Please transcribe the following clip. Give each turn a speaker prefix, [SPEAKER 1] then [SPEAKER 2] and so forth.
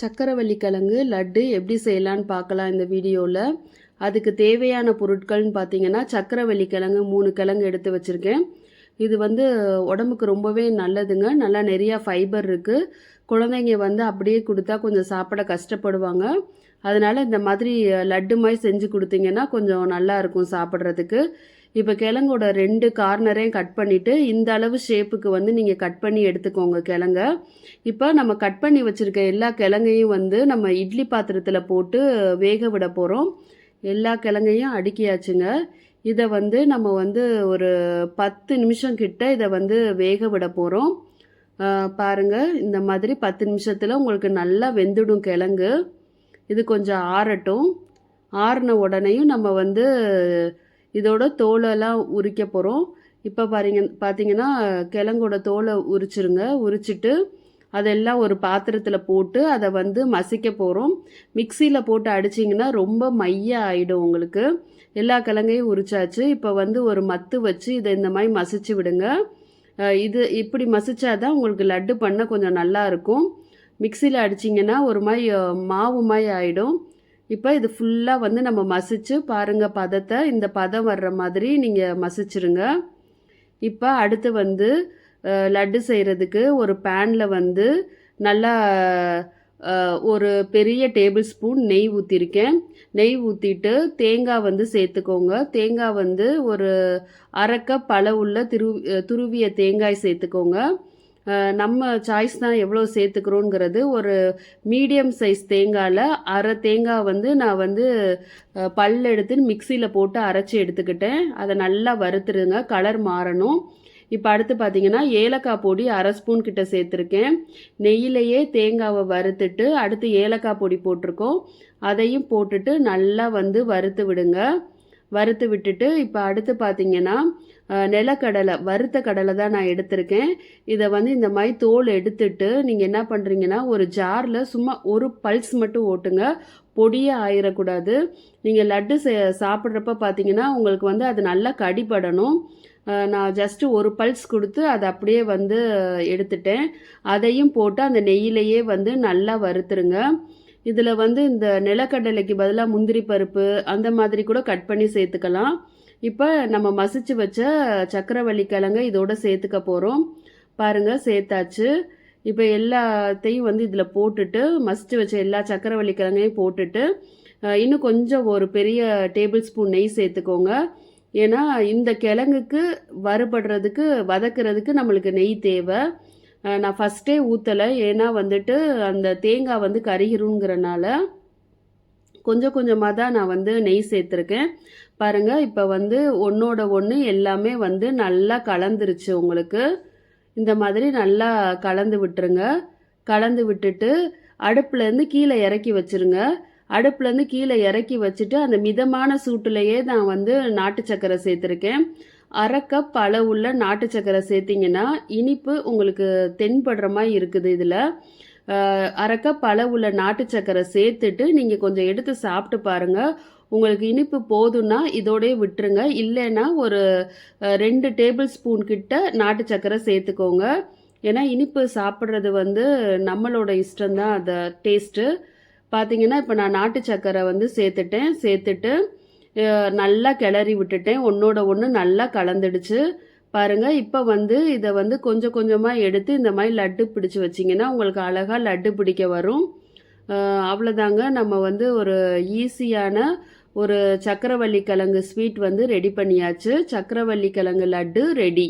[SPEAKER 1] சக்கரவள்ளி கிழங்கு லட்டு எப்படி செய்யலான்னு பார்க்கலாம் இந்த வீடியோவில் அதுக்கு தேவையான பொருட்கள்னு பார்த்தீங்கன்னா சக்கரவள்ளி கிழங்கு மூணு கிழங்கு எடுத்து வச்சுருக்கேன். இது வந்து உடம்புக்கு ரொம்பவே நல்லதுங்க. நல்லா நிறையா ஃபைபர் இருக்குது குழந்தைங்க வந்து அப்படியே கொடுத்தா கொஞ்சம் சாப்பிட கஷ்டப்படுவாங்க. அதனால் இந்த மாதிரி லட்டு மாதிரி செஞ்சு கொடுத்தீங்கன்னா கொஞ்சம் நல்லா இருக்கும் சாப்பிட்றதுக்கு. இப்போ கிழங்கோட ரெண்டு கார்னரையும் கட் பண்ணிவிட்டு இந்த அளவு ஷேப்புக்கு வந்து நீங்கள் கட் பண்ணி எடுத்துக்கோங்க கிழங்க. இப்போ நம்ம கட் பண்ணி வச்சுருக்க எல்லா கிழங்கையும் வந்து நம்ம இட்லி பாத்திரத்தில் போட்டு வேக விட போகிறோம் எல்லா கிழங்கையும் அடுக்கியாச்சுங்க. இதை வந்து நம்ம வந்து ஒரு பத்து நிமிஷம் கிட்ட இதை வந்து வேக விட போகிறோம் பாருங்கள் இந்த மாதிரி பத்து நிமிஷத்தில் உங்களுக்கு நல்லா வெந்துடும் கிழங்கு. இது கொஞ்சம் ஆறட்டும். ஆறின உடனேயும் நம்ம வந்து இதோட தோலெல்லாம் உரிக்க போகிறோம் இப்போ பாருங்க பார்த்தீங்கன்னா கிழங்கோட தோலை உரிச்சிருங்க. உரிச்சிட்டு அதெல்லாம் ஒரு பாத்திரத்தில் போட்டு அதை வந்து மசிக்க போகிறோம் மிக்சியில் போட்டு அடிச்சிங்கன்னா ரொம்ப மைய ஆகிடும் உங்களுக்கு. எல்லா கிழங்கையும் உரிச்சாச்சு. இப்போ வந்து ஒரு மத்து வச்சு இதை இந்த மாதிரி மசிச்சு விடுங்க. இது இப்படி மசிச்சாதான் உங்களுக்கு லட்டு பண்ண கொஞ்சம் நல்லா இருக்கும். மிக்சியில் அடிச்சிங்கன்னா ஒரு மாதிரி மாவு மாதிரி ஆகிடும் இப்போ இது ஃபுல்லாக வந்து நம்ம மசிச்சு பாருங்கள் பதத்தை. இந்த பதம் வர்ற மாதிரி நீங்கள் மசிச்சுருங்க. இப்போ அடுத்து வந்து லட்டு செய்கிறதுக்கு ஒரு பேனில் வந்து நல்லா ஒரு பெரிய டேபிள் ஸ்பூன் நெய் ஊற்றிருக்கேன் நெய் ஊற்றிட்டு தேங்காய் வந்து சேர்த்துக்கோங்க. தேங்காய் வந்து ஒரு அரைக்க பழ உள்ள திரு துருவிய தேங்காய் சேர்த்துக்கோங்க. நம்ம சாய்ஸ் தான் எவ்வளோ சேர்த்துக்கிறோங்கிறது ஒரு மீடியம் சைஸ் தேங்காயில் அரை தேங்காய் வந்து நான் வந்து பல் எடுத்து மிக்சியில் போட்டு அரைச்சி எடுத்துக்கிட்டேன். அதை நல்லா வறுத்துருங்க கலர் மாறணும். இப்போ அடுத்து பார்த்தீங்கன்னா ஏலக்காய் பொடி அரை ஸ்பூன் கிட்ட சேர்த்துருக்கேன். நெய்யிலையே தேங்காவை வறுத்துட்டு அடுத்து ஏலக்காய் பொடி போட்டிருக்கோம். அதையும் போட்டுட்டு நல்லா வந்து வறுத்து விடுங்க. வறுத்து விட்டுட்டு இப்போ அடுத்து பார்த்தீங்கன்னா நிலக்கடலை வறுத்த கடலை தான் நான் எடுத்திருக்கேன். இதை வந்து இந்த மாதிரி தோல் எடுத்துட்டு நீங்கள் என்ன பண்ணுறீங்கன்னா ஒரு ஜாரில் சும்மா ஒரு பல்ஸ் மட்டும் ஓட்டுங்க. பொடியே ஆயிடக்கூடாது நீங்கள் லட்டு சாப்பிட்றப்ப பார்த்தீங்கன்னா உங்களுக்கு வந்து அது நல்லா கடிபடணும். நான் ஜஸ்ட்டு ஒரு பல்ஸ் கொடுத்து அதை அப்படியே வந்து எடுத்துட்டேன். அதையும் போட்டு அந்த நெய்யிலையே வந்து நல்லா வறுத்துருங்க. இதில் வந்து இந்த நிலக்கடலைக்கு பதிலாக முந்திரி பருப்பு அந்த மாதிரி கூட கட் பண்ணி சேர்த்துக்கலாம். இப்போ நம்ம மசிச்சு வச்ச சக்கரவள்ளி கிழங்க இதோட சேர்த்துக்க போகிறோம் பாருங்கள் சேர்த்தாச்சு. இப்போ எல்லாத்தையும் வந்து இதில் போட்டுட்டு மசிச்சு வச்ச எல்லா சக்கரவள்ளி கிழங்கையும் போட்டுட்டு இன்னும் கொஞ்சம் ஒரு பெரிய டேபிள் ஸ்பூன் நெய் சேர்த்துக்கோங்க. ஏன்னா இந்த கிழங்குக்கு வறுபடுறதுக்கு வதக்கிறதுக்கு நம்மளுக்கு நெய் தேவை. நான் ஃபஸ்ட்டே ஊற்றலை ஏன்னா வந்துட்டு அந்த தேங்காய் வந்து கருகிருங்கிறனால கொஞ்சம் கொஞ்சமாக தான் நான் வந்து நெய் சேர்த்துருக்கேன். பாருங்கள் இப்போ வந்து ஒன்றோட ஒன்று எல்லாமே வந்து நல்லா கலந்துருச்சு உங்களுக்கு. இந்த மாதிரி நல்லா கலந்து விட்டுருங்க. கலந்து விட்டுட்டு அடுப்புலேருந்து கீழே இறக்கி வச்சுருங்க. அடுப்புலேருந்து கீழே இறக்கி வச்சுட்டு அந்த மிதமான சூட்டுலேயே நான் வந்து நாட்டு சக்கரை சேர்த்துருக்கேன். அரை கப் அளவுள்ள நாட்டு சக்கரை சேர்த்திங்கன்னா இனிப்பு உங்களுக்கு தென்படுற மாதிரி இருக்குது இதில். அரை கப் அளவுள்ள நாட்டு சக்கரை சேர்த்துட்டு நீங்கள் கொஞ்சம் எடுத்து சாப்பிட்டு பாருங்கள் உங்களுக்கு இனிப்பு போதும்னா இதோடய விட்டுருங்க. இல்லைன்னா ஒரு ரெண்டு டேபிள் ஸ்பூன் கிட்ட நாட்டு சக்கரை சேர்த்துக்கோங்க. ஏன்னா இனிப்பு சாப்பிட்றது வந்து நம்மளோட இஷ்டம்தான் அந்த டேஸ்ட்டு. பார்த்தீங்கன்னா இப்போ நான் நாட்டு சக்கரை வந்து சேர்த்துட்டேன். சேர்த்துட்டு நல்லா கிளறி விட்டுட்டேன். ஒன்றோட ஒன்று நல்லா கலந்துடுச்சு. பாருங்கள் இப்போ வந்து இதை வந்து கொஞ்சம் கொஞ்சமாக எடுத்து இந்த மாதிரி லட்டு பிடிச்சி வச்சிங்கன்னா உங்களுக்கு அழகாக லட்டு பிடிக்க வரும். அவ்வளோதாங்க. நம்ம வந்து ஒரு ஈஸியான ஒரு சக்கரவள்ளி கிழங்கு ஸ்வீட் வந்து ரெடி பண்ணியாச்சு. சக்கரவள்ளி கிழங்கு லட்டு ரெடி.